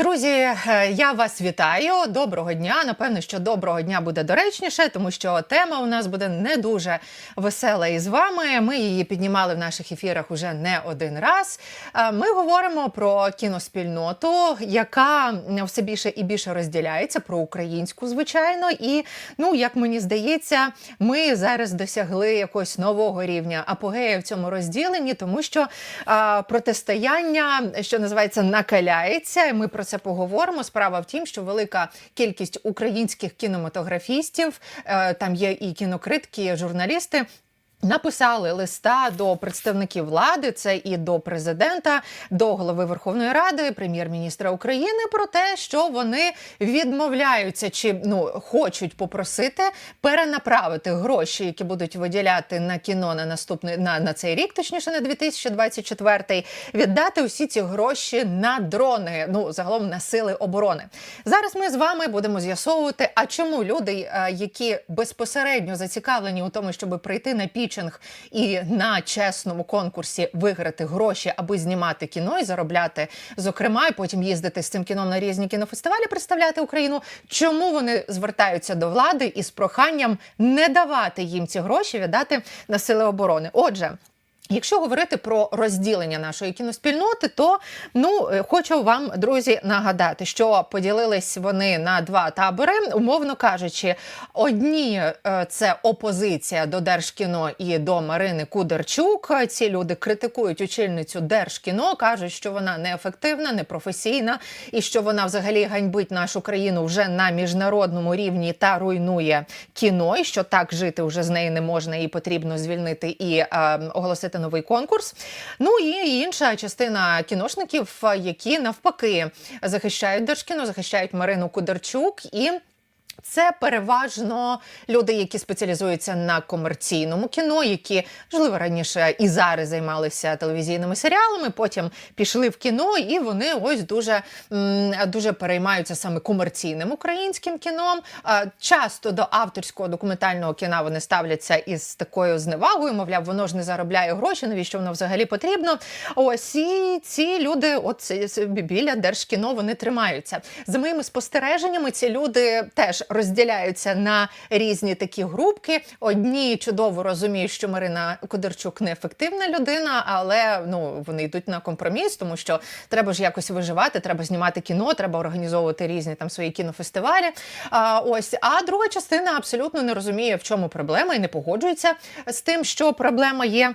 Друзі, е, я вас вітаю. Доброго дня. Напевно, що доброго дня буде доречніше, тому що тема у нас буде не дуже весела із вами. Ми її піднімали в наших ефірах уже не один раз. Е, Ми говоримо про кіноспільноту, яка все більше і більше розділяється про українську, звичайно. І ну, як мені здається, ми зараз досягли якогось нового рівня апогея в цьому розділенні, тому що е, протистояння, що називається, накаляється. І Ми про це поговоримо. Справа в тім, що велика кількість українських кінематографістів, е, там є і кінокритки, і журналісти. Написали листа до представників влади, це і до президента, до голови Верховної Ради, прем'єр-міністра України про те, що вони відмовляються чи ну хочуть попросити перенаправити гроші, які будуть виділяти на кіно на наступний на, на цей рік, точніше на 2024, віддати усі ці гроші на дрони. Ну загалом на сили оборони. Зараз ми з вами будемо з'ясовувати, а чому люди, е, які безпосередньо зацікавлені у тому, щоб прийти на пічинг і на чесному конкурсі виграти гроші, аби знімати кіно і заробляти, зокрема, і потім їздити з цим кіном на різні кінофестивалі, представляти Україну. Чому вони звертаються до влади із проханням не давати їм ці гроші, віддати на сили оборони? Отже. Якщо говорити про розділення нашої кіноспільноти, то ну е, хочу вам, друзі, нагадати, що поділились вони на два табори, умовно кажучи, одні е, це опозиція до Держкіно і до Марини Кудерчук. Ці люди критикують очільницю Держкіно, кажуть, що вона неефективна, непрофесійна і що вона взагалі ганьбить нашу країну вже на міжнародному рівні та руйнує кіно, і що так жити вже з неї не можна, і потрібно звільнити і е, оголосити новий конкурс. Ну і інша частина кіношників, які навпаки захищають Держкіно, захищають Марину Кудерчук і. Це переважно люди, які спеціалізуються на комерційному кіно, які можливо раніше і зараз займалися телевізійними серіалами. Потім пішли в кіно, і вони ось дуже дуже переймаються саме комерційним українським кіном. Часто до авторського документального кіна вони ставляться із такою зневагою. Мовляв, воно ж не заробляє гроші. Навіщо воно взагалі потрібно? Ось і ці люди, от біля держкіно, вони тримаються. За моїми спостереженнями, ці люди теж розділяються на різні такі групки. Одні чудово розуміють, що Марина Кудерчук неефективна людина, але ну вони йдуть на компроміс, тому що треба ж якось виживати, треба знімати кіно, треба організовувати різні там свої кінофестивалі. А ось а друга частина абсолютно не розуміє, в чому проблема, і не погоджується з тим, що проблема є.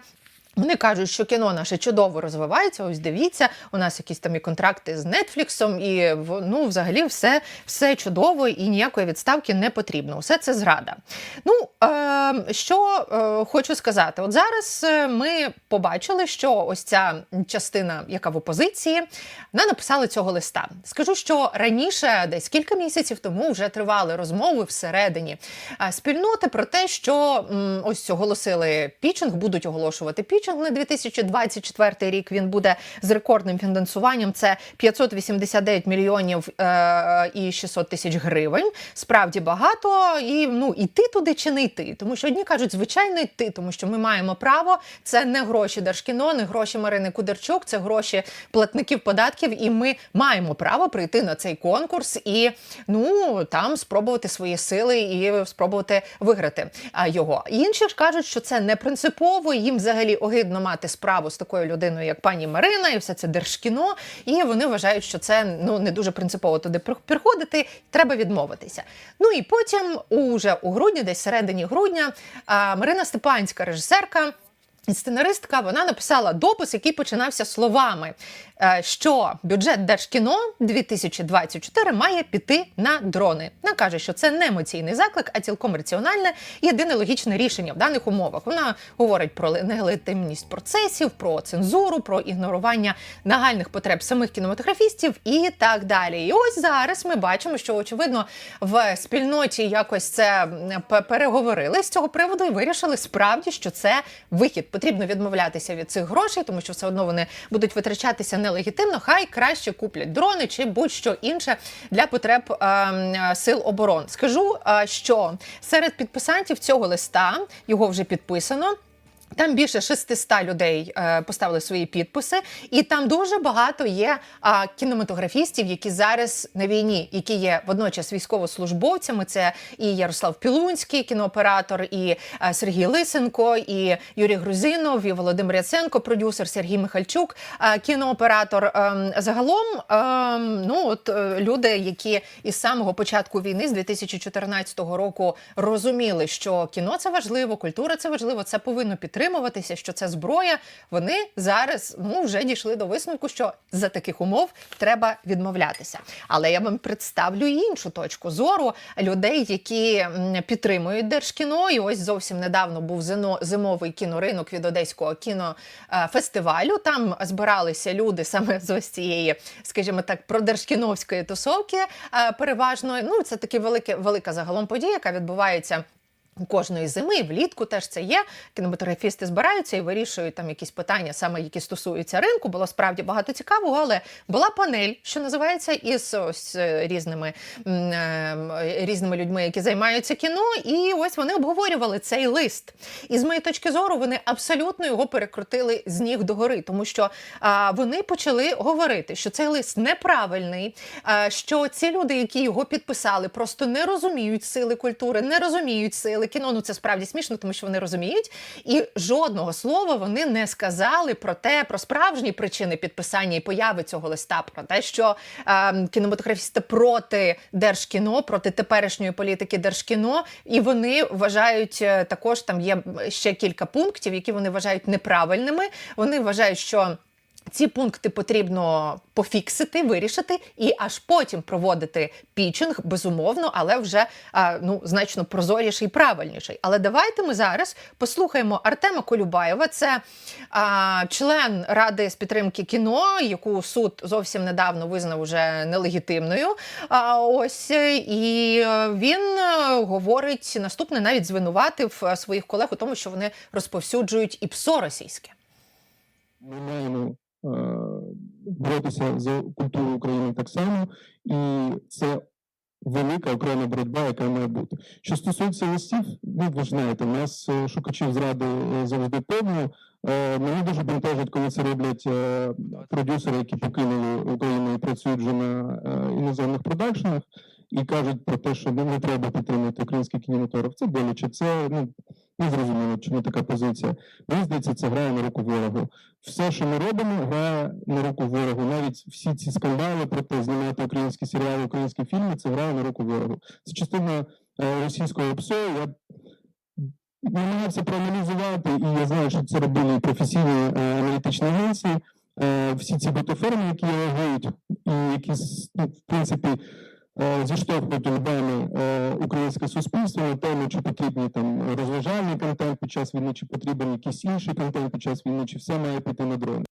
Вони кажуть, що кіно наше чудово розвивається. Ось дивіться, у нас якісь там і контракти з Нетфліксом, і ну, взагалі все, все чудово і ніякої відставки не потрібно. Все це зрада. Ну е, що е, хочу сказати, от зараз е, ми побачили, що ось ця частина, яка в опозиції, вона написала цього листа. Скажу, що раніше, десь кілька місяців тому, вже тривали розмови всередині е, спільноти про те, що ось оголосили пічинг, будуть оголошувати пічинг на 2024 рік. Він буде з рекордним фінансуванням. Це 589 мільйонів е, і 600 тисяч гривень. Справді багато. І ну іти туди чи не йти. Тому що одні кажуть, звичайно, йти, тому що ми маємо право. Це не гроші Держкіно, не гроші Марини Кудерчук, це гроші платників податків. І ми маємо право прийти на цей конкурс і ну там спробувати свої сили і спробувати виграти його. Інші ж кажуть, що це не принципово. Їм взагалі огидно мати справу з такою людиною, як пані Марина, і все це держкіно. І вони вважають, що це ну не дуже принципово туди при- приходити. Треба відмовитися. Ну і потім, уже у грудні, десь середині грудня, Марина Степанська, режисерка. Сценаристка вона написала допис, який починався словами, е, що бюджет Держкіно 2024 має піти на дрони. Вона каже, що це не емоційний заклик, а цілком раціональне і єдине логічне рішення в даних умовах. Вона говорить про нелегітимність процесів, про цензуру, про ігнорування нагальних потреб самих кінематографістів і так далі. І ось зараз ми бачимо, що очевидно в спільноті якось це переговорили з цього приводу і вирішили справді, що це вихід. Потрібно відмовлятися від цих грошей, тому що все одно вони будуть витрачатися нелегітимно. Хай краще куплять дрони чи будь-що інше для потреб е, сил оборон. Скажу, е, що серед підписантів цього листа його вже підписано. Там більше 600 людей е, поставили свої підписи, і там дуже багато є кінематографістів, які зараз на війні, які є водночас військовослужбовцями. Це і Ярослав Пілунський, кінооператор, і е, Сергій Лисенко, і Юрій Грузинов, і Володимир Яценко, продюсер Сергій Михальчук, е, кінооператор. Ем, загалом, ем, ну от люди, які із самого початку війни з 2014 року розуміли, що кіно це важливо, культура це важливо, це повинно підтримуватися, що це зброя. Вони зараз ну вже дійшли до висновку, що за таких умов треба відмовлятися. Але я вам представлю іншу точку зору людей, які підтримують держкіно. І ось зовсім недавно був зимовий кіноринок від одеського кінофестивалю. Там збиралися люди саме з ось цієї, скажімо так, продержкіновської тусовки. е, Переважно ну це таки велике, велика загалом подія, яка відбувається. Кожної зими, влітку теж це є. Кінематографісти збираються і вирішують там якісь питання, саме які стосуються ринку. Було справді багато цікавого, але була панель, що називається, із ось е, різними, е, різними людьми, які займаються кіно. І ось вони обговорювали цей лист. І з моєї точки зору, вони абсолютно його перекрутили з ніг до гори, тому що а, вони почали говорити, що цей лист неправильний, а, що ці люди, які його підписали, просто не розуміють сили культури, не розуміють сили кіно. Ну це справді смішно, тому що вони розуміють. І жодного слова вони не сказали про те, про справжні причини підписання і появи цього листа, про те, що е, кінематографісти проти держкіно, проти теперішньої політики держкіно, і вони вважають е, також там є ще кілька пунктів, які вони вважають неправильними. Вони вважають, що ці пункти потрібно пофіксити, вирішити і аж потім проводити пічинг, безумовно, але вже ну значно прозоріший і правильніший. Але давайте ми зараз послухаємо Артема Колюбаєва. Це а, член ради з підтримки кіно, яку суд зовсім недавно визнав уже нелегітимною. А, ось і е, він е, говорить наступне, навіть звинуватив е, своїх колег у тому, що вони розповсюджують і псо російське. Ми маємо боротися за культуру України так само, і це велика окрема боротьба, яка має бути. Що стосується листів, ну ви ж знаєте, нас е, шукачів зради е, завжди повно. Е, Мене дуже бентежить, коли це роблять е, продюсери, які покинули Україну і працюють вже на е, іноземних продакшенах, і кажуть про те, що ну, не треба підтримувати український кінематограф. Це боляче, це ну не зрозуміло, чому така позиція. Мені здається, це грає на руку ворогу. Все, що ми робимо, грає на руку ворогу. Навіть всі ці скандали про те, знімати українські серіали, українські фільми, це грає на руку ворогу. Це частина е, російського ПСО. Я намагався проаналізувати, і я знаю, що це робили професійні е, аналітичні агенції. Е, всі ці ботоферми, які реагують, і які ну, в принципі е, зіштовхують лбами е, українське суспільство на тему, чи потрібні там розважальний контент під час війни, чи потрібен якийсь інший контент під час війни, чи все має піти на дрони.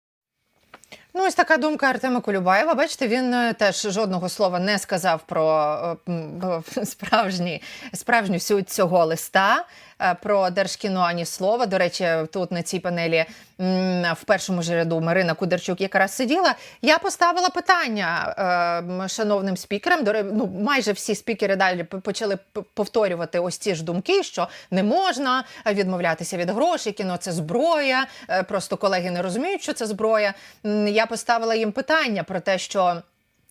Ну, ось така думка Артема Колюбаєва. Бачите, він е, теж жодного слова не сказав про справжні, справжню суть цього листа. Е, Про держкіно ані слова. До речі, тут на цій панелі в першому ж ряду Марина Кударчук якраз сиділа. Я поставила питання е, шановним спікерам. Ну, майже всі спікери далі почали повторювати ось ці ж думки, що не можна відмовлятися від грошей, кіно це зброя. Е, Просто колеги не розуміють, що це зброя. Я поставила їм питання про те, що.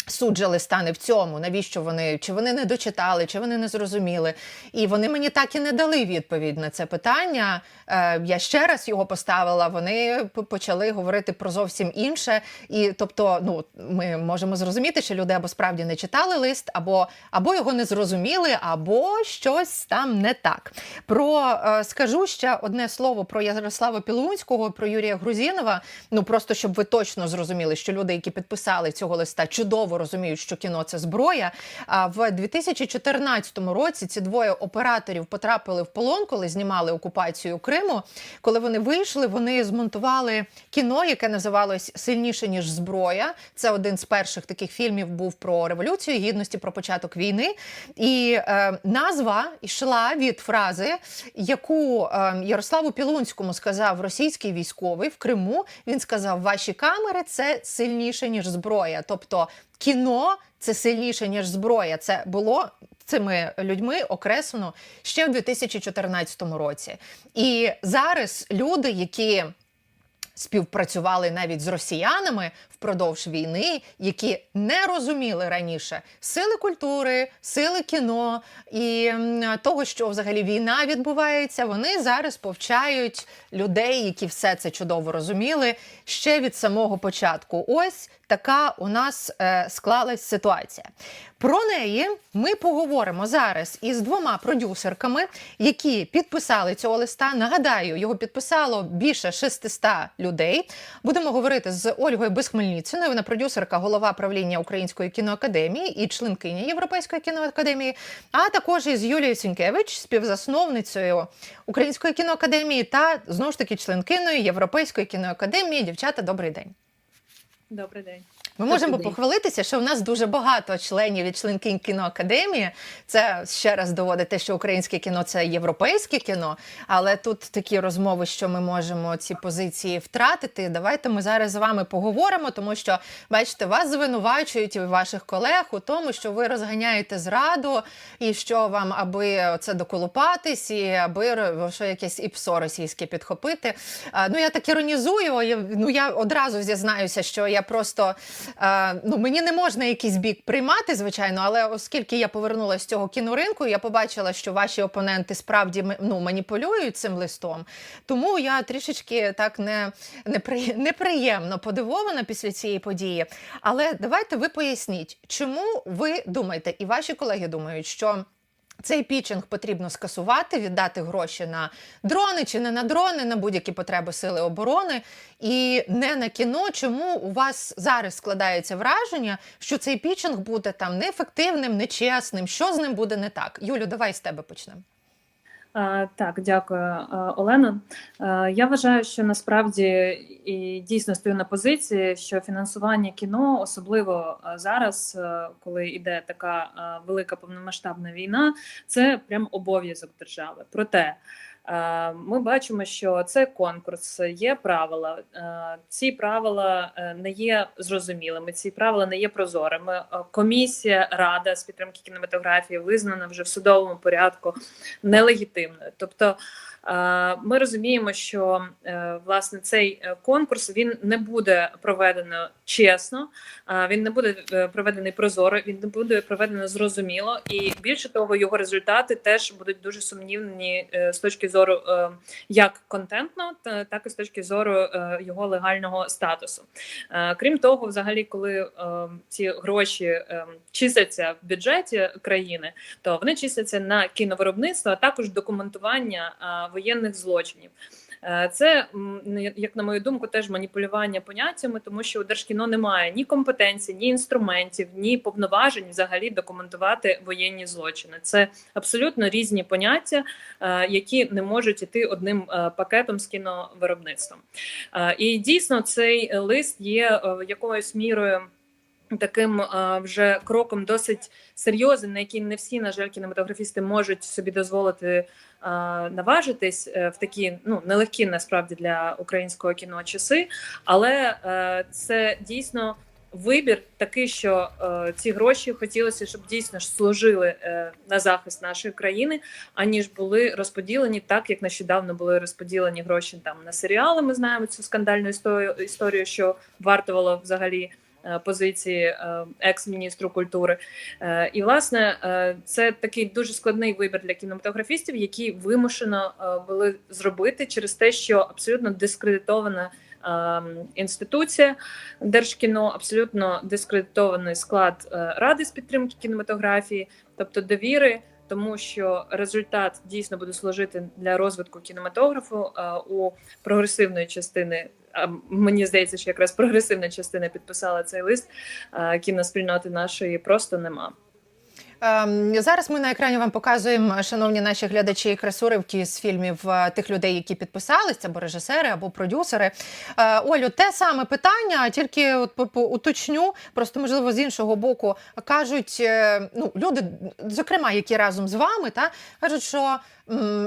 Суть же листа не в цьому, навіщо вони, чи вони не дочитали, чи вони не зрозуміли. І вони мені так і не дали відповідь на це питання. Е, я ще раз його поставила. Вони почали говорити про зовсім інше. І тобто, ну ми можемо зрозуміти, що люди або справді не читали лист, або, або його не зрозуміли, або щось там не так. Про е, скажу ще одне слово про Ярослава Пілунського, про Юрія Грузінова. Ну просто щоб ви точно зрозуміли, що люди, які підписали цього листа, чудово розуміють, що кіно це зброя. А в 2014 році ці двоє операторів потрапили в полон, коли знімали окупацію Криму. Коли вони вийшли, вони змонтували кіно, яке називалось Сильніше ніж зброя. Це один з перших таких фільмів був про революцію гідності, про початок війни. І е, назва йшла від фрази, яку е, Ярославу Пілунському сказав російський військовий в Криму. Він сказав: Ваші камери це сильніше ніж зброя. Тобто кіно це сильніше ніж зброя. Це було. Цими людьми окреслено ще в 2014 році. І зараз люди, які співпрацювали навіть з росіянами впродовж війни, які не розуміли раніше сили культури, сили кіно і того, що взагалі війна відбувається. Вони зараз повчають людей, які все це чудово розуміли ще від самого початку. Ось така у нас е, склалась ситуація. Про неї ми поговоримо зараз із двома продюсерками, які підписали цього листа. Нагадаю, його підписало більше 600 людей. Будемо говорити з Ольгою Безхмельнициною. Вона продюсерка, голова правління Української кіноакадемії і членкиня Європейської кіноакадемії, а також із Юлією Сінкевич, співзасновницею Української кіноакадемії та знову ж таки членкиною Європейської кіноакадемії. Дівчата, добрий день. Добрий день. Ми можемо похвалитися, що у нас дуже багато членів і членкинь кіноакадемії. Це ще раз доводить те, що українське кіно це європейське кіно. Але тут такі розмови, що ми можемо ці позиції втратити. Давайте ми зараз з вами поговоримо, тому що бачите, вас звинувачують і ваших колег у тому, що ви розганяєте зраду, і що вам аби це доколупатись, і аби що якесь іпсо російське підхопити. Ну я так іронізую. Ну я одразу зізнаюся, що я просто ну мені не можна якийсь бік приймати, звичайно, але оскільки я повернулася з цього кіноринку, я побачила, що ваші опоненти справді ну, маніпулюють цим листом. Тому я трішечки так не, непри- неприємно подивована після цієї події. Але давайте ви поясніть, чому ви думаєте, і ваші колеги думають, що. Цей пічинг потрібно скасувати, віддати гроші на дрони чи не на дрони, на будь-які потреби сили оборони, і не на кіно. Чому у вас зараз складається враження, що цей пічинг буде там неефективним, нечесним? Що з ним буде не так? Юлю, давай з тебе почнемо. Так, дякую, Олена. Я вважаю, що насправді і дійсно стою на позиції, що фінансування кіно, особливо зараз, коли йде така велика повномасштабна війна, це прям обов'язок держави. Проте ми бачимо, що це конкурс, є правила. Ці правила е, не є зрозумілими, ці правила не є прозорими. Комісія Рада з підтримки кінематографії визнана вже в судовому порядку нелегітимною. Тобто е, ми розуміємо, що е, власне цей е, конкурс він не буде проведено чесно, е, він не буде е, проведений прозоро, він не буде проведено зрозуміло, і більше того, його результати теж будуть дуже сумнівні е, з точки зору е, як контентно, та- так і з точки зору е, його легального статусу. Е, Крім того, взагалі, коли е, ці гроші е, числяться в бюджеті країни, то вони числяться на кіновиробництво, а також документування воєнних злочинів. Е, Це, як на мою думку, теж маніпулювання поняттями, тому що у Держкіно немає ні компетенцій, ні інструментів, ні повноважень взагалі документувати воєнні злочини. Це абсолютно різні поняття, е, які не можуть іти одним е, пакетом з кіновиробництвом. І дійсно цей лист є якоюсь мірою. Таким вже кроком досить серйозним, на який не всі, на жаль, кінематографісти можуть собі дозволити наважитись е, в такі ну нелегкі насправді для українського кіно часи, але е, це дійсно вибір такий, що е, ці гроші хотілося, щоб дійсно ж служили на захист нашої країни, аніж були розподілені так, як нещодавно були розподілені гроші там на серіали. Ми знаємо цю скандальну історію, що вартувало взагалі позиції е, екс-міністру культури. Е, І власне е, це такий дуже складний вибір для кінематографістів, які вимушено е, були зробити через те, що абсолютно дискредитована. е, Інституція Держкіно абсолютно дискредитований склад е, ради з підтримки кінематографії, тобто довіри тому що результат дійсно буде служити для розвитку кінематографу е, у прогресивної частини. а Мені здається, що якраз прогресивна частина підписала цей лист. е, Кіноспільноти нашої просто нема. Ем, Зараз ми на екрані вам показуємо, шановні наші глядачі, красуривки з фільмів е, тих людей, які підписались, або режисери, або продюсери. Е, Олю, те саме питання, тільки от уточню, просто можливо з іншого боку кажуть, е, ну люди, зокрема, які разом з вами, та кажуть, що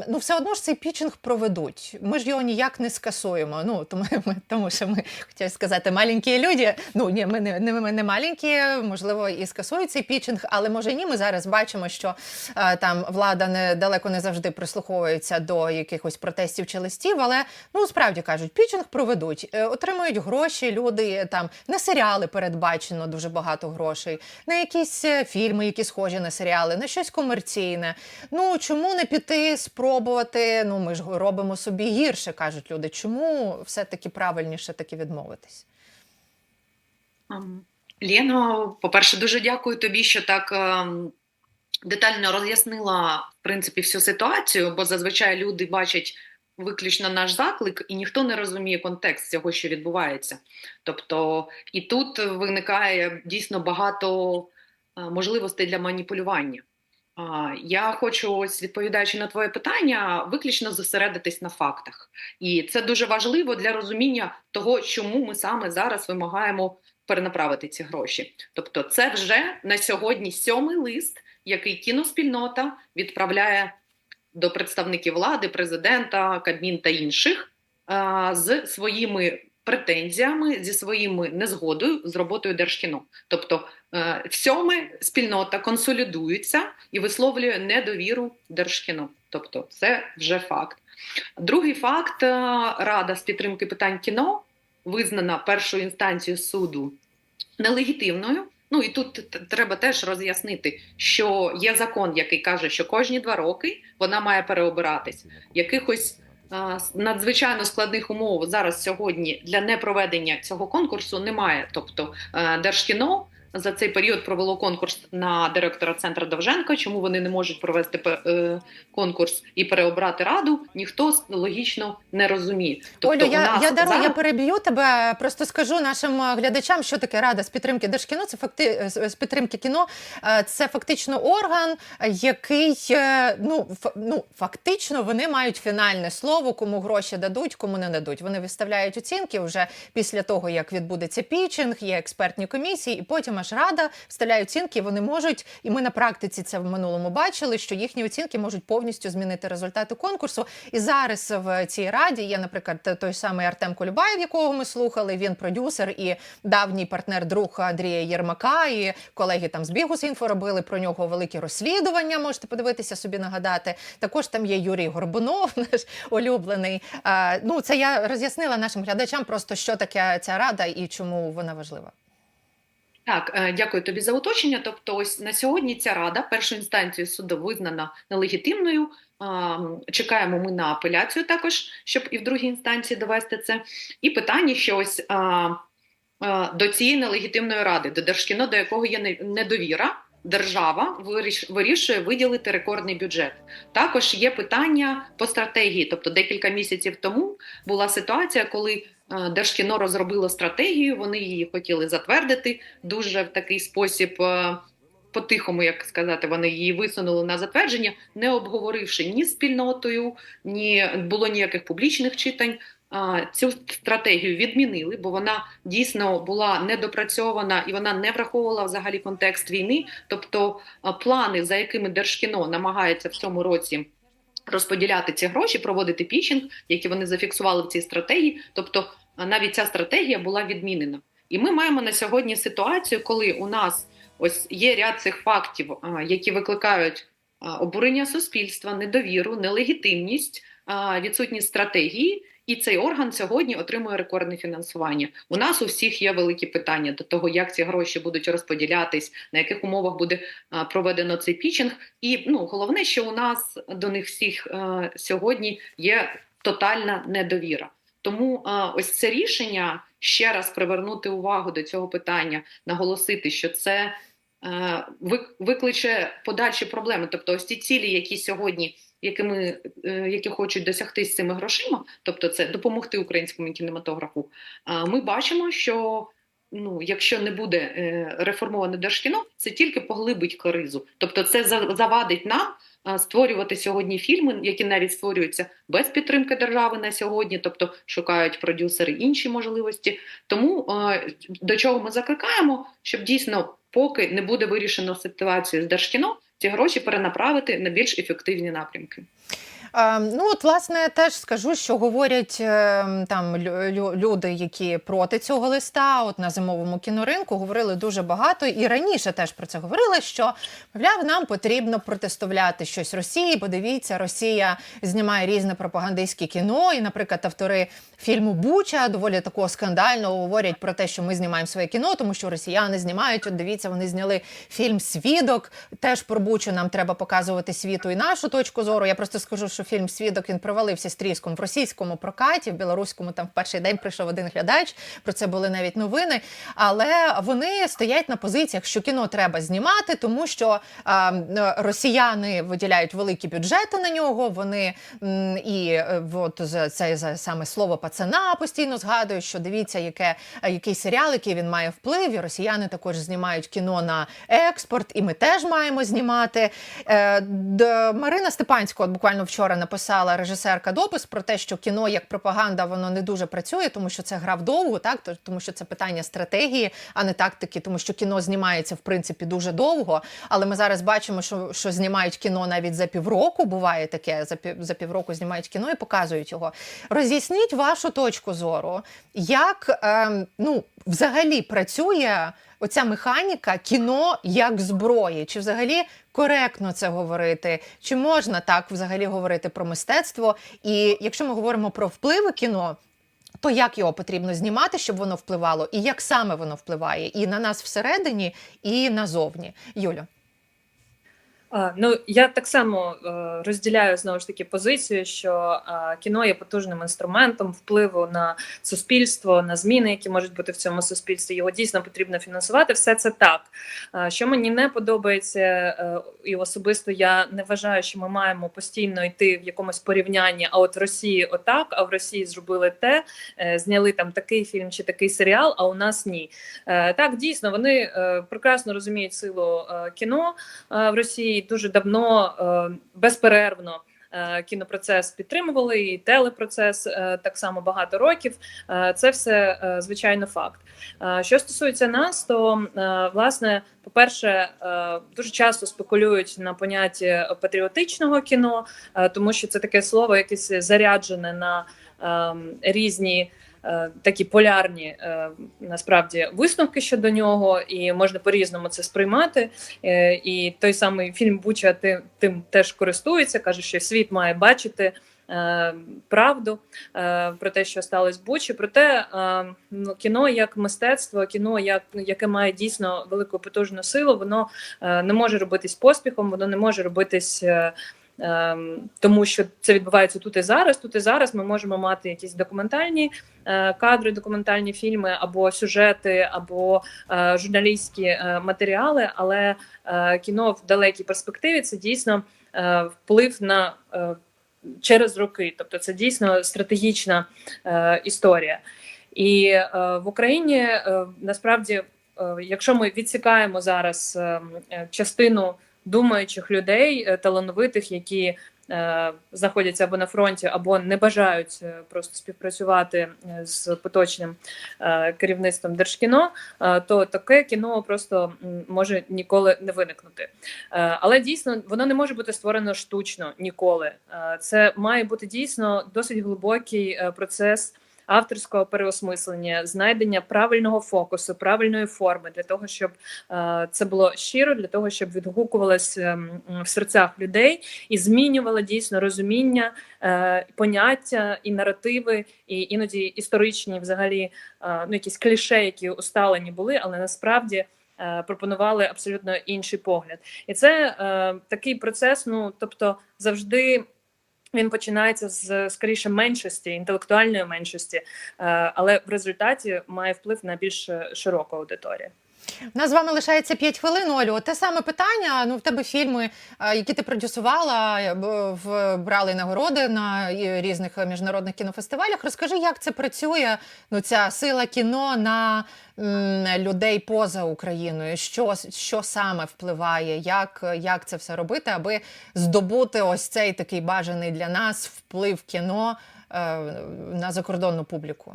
ну все одно ж цей пічинг проведуть. Ми ж його ніяк не скасуємо. Ну тому ми, тому що ми хотіли сказати, маленькі люди. Ну ні, ми не, не, ми не маленькі, можливо, і скасують цей пічинг, але може ні. Ми зараз бачимо, що е, там влада не далеко не завжди прислуховується до якихось протестів чи листів. Але ну справді кажуть, пічинг проведуть, е, отримують гроші. Люди там на серіали передбачено дуже багато грошей, на якісь е, фільми, які схожі на серіали, на щось комерційне. Ну чому не піти спробувати? Ну ми ж робимо собі гірше, кажуть люди. Чому все таки правильніше таки відмовитись? Лєно, по-перше, дуже дякую тобі, що так ем, детально роз'яснила в принципі всю ситуацію, бо зазвичай люди бачать виключно наш заклик, і ніхто не розуміє контекст цього, що відбувається. Тобто, і тут виникає дійсно багато е, можливостей для маніпулювання. Я хочу, ось відповідаючи на твоє питання, виключно зосередитись на фактах, і це дуже важливо для розуміння того, чому ми саме зараз вимагаємо перенаправити ці гроші. Тобто, це вже на сьогодні сьомий лист, який кіноспільнота відправляє до представників влади, президента, Кабмін та інших з своїми претензіями, зі своїми незгодою з роботою Держкіно. Тобто, е, всьоме спільнота консолідується і висловлює недовіру Держкіно. Тобто, це вже факт. Другий факт: е, Рада з підтримки питань кіно визнана першою інстанцією суду нелегітимною. Ну і тут треба теж роз'яснити, що є закон, який каже, що кожні два роки вона має переобиратись. Якихось надзвичайно складних умов зараз сьогодні для непроведення цього конкурсу немає. Тобто е, Держкіно за цей період провело конкурс на директора центру Довженка. Чому вони не можуть провести е, конкурс і переобрати раду? Ніхто логічно не розуміє. Тобто, Олю, я, нас я дарую, зараз- я переб'ю тебе. Просто скажу нашим е, глядачам, що таке рада з підтримки Держкіно. Це факти е, з підтримки кіно. Це фактично орган, який ну ф- ну фактично вони мають фінальне слово, кому гроші дадуть, кому не дадуть. Вони виставляють оцінки вже після того, як відбудеться пічинг, є експертні комісії, і потім аж рада вставляє оцінки. Вони можуть, і ми на практиці це в минулому бачили, що їхні оцінки можуть повністю змінити результати конкурсу. І зараз в цій раді є, наприклад, той самий Артем Колюбаєв, якого ми слухали. Він продюсер і давній партнер друг Андрія Єрмака. І колеги там з Бігус.Інфо робили про нього великі розслідування. Можете подивитися собі, нагадати. Також там є Юрій Горбунов, наш улюблений. Ну це я роз'яснила нашим глядачам, просто що таке ця рада і чому вона важлива. Так, е, дякую тобі за уточнення. Тобто, ось на сьогодні ця рада першою інстанцією суду визнана нелегітимною. Чекаємо ми на апеляцію також, щоб і в другій інстанції довести це. І питання, що ось до цієї нелегітимної ради, до Держкіно, до якого є недовіра, держава вирішує виділити рекордний бюджет. Також є питання по стратегії. Тобто, декілька місяців тому була ситуація, коли Держкіно розробило стратегію, вони її хотіли затвердити дуже в такий спосіб. е, По-тихому, як сказати, вони її висунули на затвердження, не обговоривши ні спільнотою, ні було ніяких публічних читань. Цю стратегію відмінили, бо вона дійсно була недопрацьована і вона не враховувала взагалі контекст війни. Тобто плани, за якими Держкіно намагається в цьому році розподіляти ці гроші, проводити пічинг, які вони зафіксували в цій стратегії. Тобто навіть ця стратегія була відмінена. І ми маємо на сьогодні ситуацію, коли у нас ось є ряд цих фактів, які викликають обурення суспільства, недовіру, нелегітимність, відсутність стратегії. І цей орган сьогодні отримує рекордне фінансування. У нас у всіх є великі питання до того, як ці гроші будуть розподілятись, на яких умовах буде проведено цей пічинг. І ну головне, що у нас до них всіх сьогодні є тотальна недовіра. Тому ось це рішення ще раз привернути увагу до цього питання, наголосити, що це е, викличе подальші проблеми. Тобто, ось ті цілі, які сьогодні, якими, е, які хочуть досягти з цими грошима, тобто це допомогти українському кінематографу. е, Ми бачимо, що ну, якщо не буде е, реформоване держкіно, це тільки поглибить кризу. Тобто, це за- завадить нам а, створювати сьогодні фільми, які навіть створюються без підтримки держави на сьогодні, тобто шукають продюсери інші можливості. Тому до чого ми закликаємо, щоб дійсно, поки не буде вирішено ситуацію з держкіно, ці гроші перенаправити на більш ефективні напрямки. Е, Ну, от, власне, теж скажу, що говорять е, там лю- лю- люди, які проти цього листа, от на зимовому кіноринку, говорили дуже багато і раніше теж про це говорили. Що мовляв, нам потрібно протиставляти щось Росії, бо дивіться, Росія знімає різне пропагандистське кіно, і, наприклад, автори фільму Буча доволі такого скандального говорять про те, що ми знімаємо своє кіно, тому що росіяни знімають. От дивіться, вони зняли фільм Свідок. Теж про Бучу нам треба показувати світу і нашу точку зору. Я просто скажу, що фільм Свідок він провалився з тріском в російському прокаті, в білоруському там в перший день прийшов один глядач. Про це були навіть новини. Але вони стоять на позиціях, що кіно треба знімати, тому що а, росіяни виділяють великі бюджети на нього. Вони і е, от це за саме слово пацана постійно згадують, що дивіться, яке який серіал, який він має вплив. І росіяни також знімають кіно на експорт, і ми теж маємо знімати. Е, д- Марина Степанська, от буквально вчора написала режисерка допис про те, що кіно як пропаганда воно не дуже працює, тому що це гра вдовго, так тому що це питання стратегії, а не тактики, тому що кіно знімається в принципі дуже довго. Але ми зараз бачимо, що, що знімають кіно навіть за півроку. Буває таке за пів за півроку знімають кіно і показують його. Роз'ясніть вашу точку зору, як ем, ну взагалі працює оця механіка кіно як зброї? Чи взагалі коректно це говорити? Чи можна так взагалі говорити про мистецтво? І якщо ми говоримо про впливи кіно. То як його потрібно знімати, щоб воно впливало, і як саме воно впливає і на нас всередині, і назовні? Юлю. Ну я так само е, розділяю знову ж таки позицію, що е, кіно є потужним інструментом впливу на суспільство, на зміни, які можуть бути в цьому суспільстві. Його дійсно потрібно фінансувати. Все це так. Е, Що мені не подобається, і особисто я не вважаю, що ми маємо постійно йти в якомусь порівнянні. А от в Росії отак, а в Росії зробили те, зняли там такий фільм чи такий серіал, а у нас ні. Так, дійсно, вони прекрасно розуміють силу кіно в Росії дуже давно е, безперервно. е, Кінопроцес підтримували і телепроцес е, так само багато років. Це все звичайно факт. Що стосується нас, то власне, по-перше, дуже часто спекулюють на понятті патріотичного кіно, тому що це таке слово, якесь заряджене на ем, різні такі полярні е, насправді висновки щодо нього, і можна по-різному це сприймати. Е, І той самий фільм Буча тим, тим теж користується, каже, що світ має бачити. е, Правду е, про те, що сталося Бучі, проте е, ну, кіно як мистецтво, кіно, як яке має дійсно велику потужну силу, воно е, не може робитись поспіхом, воно не може робитись е, тому що це відбувається тут і зараз. Тут і зараз ми можемо мати якісь документальні е, кадри, документальні фільми або сюжети, або е, журналістські е, матеріали. Але кіно в далекій перспективі це дійсно вплив на через роки. Тобто, це дійсно стратегічна історія. І в Україні насправді, якщо ми відсікаємо зараз е, е, частину думаючих людей, е, талановитих, які е, знаходяться або на фронті, або не бажають е, просто співпрацювати з поточним керівництвом держкіно, то таке кіно просто може ніколи не виникнути. Але дійсно воно не може бути створено штучно ніколи. Це має бути дійсно досить глибокий процес авторського переосмислення, знайдення правильного фокусу, правильної форми для того, щоб е, це було щиро, для того, щоб відгукувалось ем, в серцях людей і змінювало дійсно розуміння, е, поняття і наративи, і іноді історичні, взагалі, е, ну якісь кліше, які усталені були, але насправді. Пропонували абсолютно інший погляд, і це е, такий процес. Ну тобто, завжди він починається з скоріше меншості, інтелектуальної меншості, е, але в результаті має вплив на більш широку аудиторію. У нас з вами лишається 5 хвилин, Олю. Те саме питання. Ну, в тебе фільми, е, які ти продюсувала, е, брали нагороди на різних міжнародних кінофестивалях. Розкажи, як це працює? Ну, ця сила кіно на людей поза Україною. Що, що саме впливає? Як, як це все робити, аби здобути ось цей такий бажаний для нас вплив кіно е, на закордонну публіку?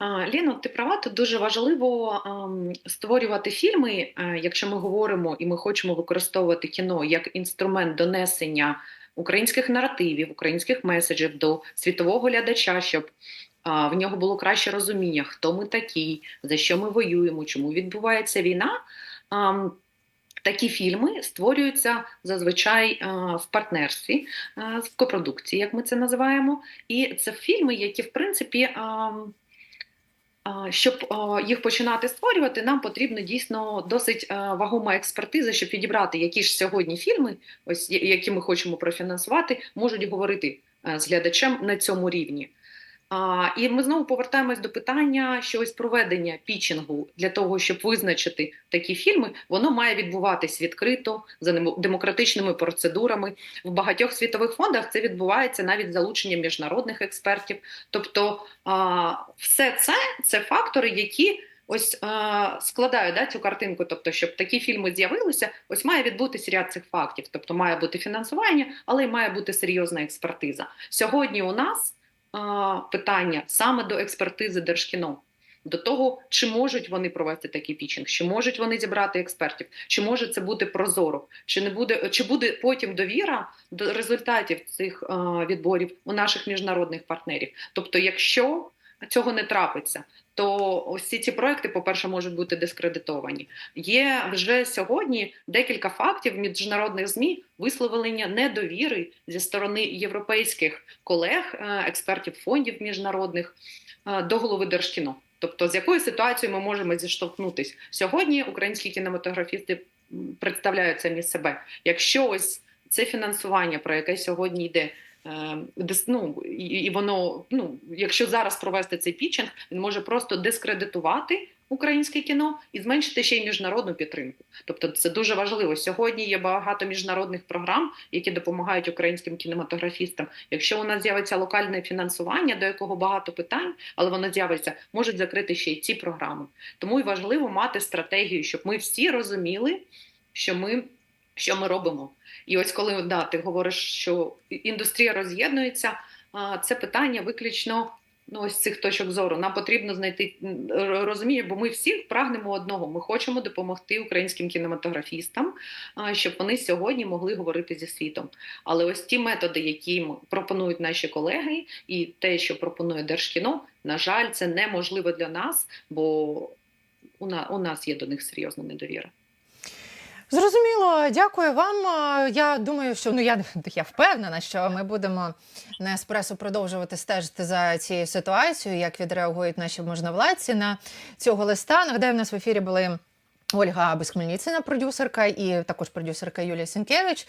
Ліно, ти права, тут дуже важливо створювати фільми, е, якщо ми говоримо і ми хочемо використовувати кіно як інструмент донесення українських наративів, українських меседжів до світового глядача, щоб в нього було краще розуміння, хто ми такі, за що ми воюємо, чому відбувається війна. Такі фільми створюються зазвичай е, в партнерстві, е, в копродукції, як ми це називаємо. І це фільми, які, в принципі, Щоб їх починати створювати, нам потрібно дійсно досить вагома експертиза, щоб відібрати, які ж сьогодні фільми, ось які ми хочемо профінансувати, можуть говорити з глядачем на цьому рівні. А, І ми знову повертаємось до питання, що ось проведення пічингу для того, щоб визначити такі фільми, воно має відбуватись відкрито за демократичними процедурами. В багатьох світових фондах це відбувається навіть залученням міжнародних експертів. Тобто а, все це це фактори, які ось а, складають да, цю картинку. Тобто, щоб такі фільми з'явилися, ось має відбутися ряд цих фактів. Тобто має бути фінансування, але й має бути серйозна експертиза. Сьогодні у нас питання саме до експертизи Держкіно. До того, чи можуть вони провести такий пічинг, чи можуть вони зібрати експертів, чи може це бути прозоро, чи не буде, чи буде потім довіра до результатів цих відборів у наших міжнародних партнерів. Тобто, якщо цього не трапиться, то усі ці проекти, по-перше, можуть бути дискредитовані. Є вже сьогодні декілька фактів міжнародних змі висловлення недовіри зі сторони європейських колег, е, експертів фондів міжнародних е, до голови Держкіно. Тобто, з якою ситуацією ми можемо зіштовхнутись сьогодні? Українські кінематографісти представляють самі себе. Якщо ось це фінансування, про яке сьогодні йде. Е, Ну, і, воно, ну, якщо зараз провести цей пічинг, він може просто дискредитувати українське кіно і зменшити ще й міжнародну підтримку. Тобто це дуже важливо. Сьогодні є багато міжнародних програм, які допомагають українським кінематографістам. Якщо у нас з'явиться локальне фінансування, до якого багато питань, але воно з'явиться, можуть закрити ще й ці програми. Тому і важливо мати стратегію, щоб ми всі розуміли, що ми, що ми робимо. І ось коли да, ти говориш, що індустрія роз'єднується, це питання виключно ну, ось цих точок зору. Нам потрібно знайти розуміння, бо ми всі прагнемо одного. Ми хочемо допомогти українським кінематографістам, щоб вони сьогодні могли говорити зі світом. Але ось ті методи, які пропонують наші колеги, і те, що пропонує Держкіно, на жаль, це неможливо для нас, бо у нас є до них серйозна недовіра. Зрозуміло, дякую вам. Я думаю, що ну я, я впевнена, що ми будемо на еспресо продовжувати стежити за цією ситуацією, як відреагують наші можновладці на цього листа. Нагадаю, в нас в ефірі були. Ольга Безхмельніцина, продюсерка, і також продюсерка Юлія Сінкевич.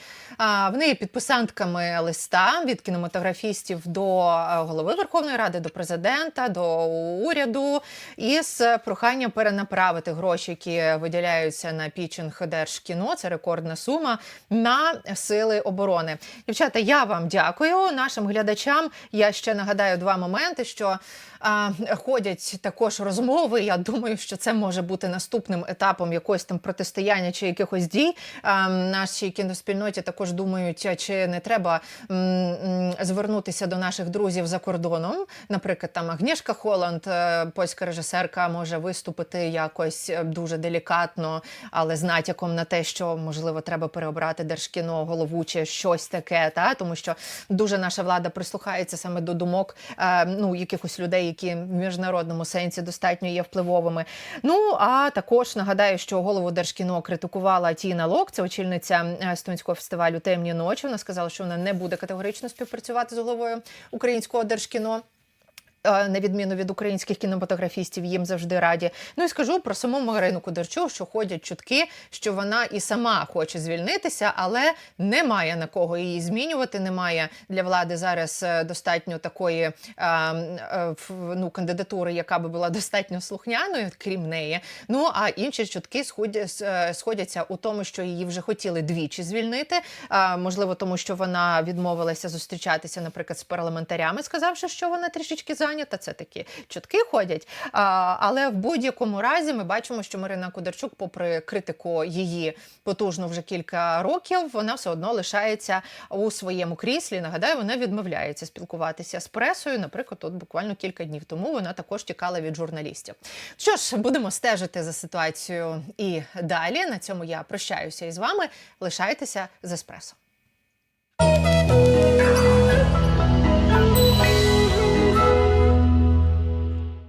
Вони є підписантками листа від кінематографістів до е, голови Верховної Ради, до президента, до уряду із проханням перенаправити гроші, які виділяються на пічинг Держкіно. Це рекордна сума на сили оборони. Дівчата, я вам дякую. Нашим глядачам я ще нагадаю два моменти, що а, ходять також розмови. Я думаю, що це може бути наступним етапом якогось там протистояння чи якихось дій. Нашій кіноспільноті також думають, чи не треба звернутися до наших друзів за кордоном. Наприклад, там Агнішка Холланд, е, польська режисерка, може виступити якось е, дуже делікатно, але з натяком на те, що можливо треба переобрати держкіно, голову чи щось таке. Та тому що дуже наша влада прислухається саме до думок е, ну якихось людей, які в міжнародному сенсі достатньо є впливовими. Ну а також нагадаю, що голову держкіно критикувала Тіна Лок, це очільниця Стонського фестивалю Темні ночі. Вона сказала, що вона не буде категорично співпрацювати з головою українського держкіно. На відміну від українських кінематографістів, їм завжди раді. Ну і скажу про саму Марину Кудерчук, що ходять чутки, що вона і сама хоче звільнитися, але немає на кого її змінювати. Немає для влади зараз е, достатньо такої е, ну, кандидатури, яка би була достатньо слухняною, крім неї. Ну а інші чутки е, сходяться у тому, що її вже хотіли двічі звільнити. Можливо, тому що вона відмовилася зустрічатися, наприклад, з парламентарями, сказавши, що вона трішечки зайнята. Це такі чутки ходять. Але в будь-якому разі ми бачимо, що Марина Кударчук, попри критику її потужно вже кілька років, вона все одно лишається у своєму кріслі. Нагадаю, вона відмовляється спілкуватися з пресою. Наприклад, от буквально кілька днів тому вона також тікала від журналістів. Що ж, будемо стежити за ситуацією і далі. На цьому я прощаюся із вами. Лишайтеся з еспресо.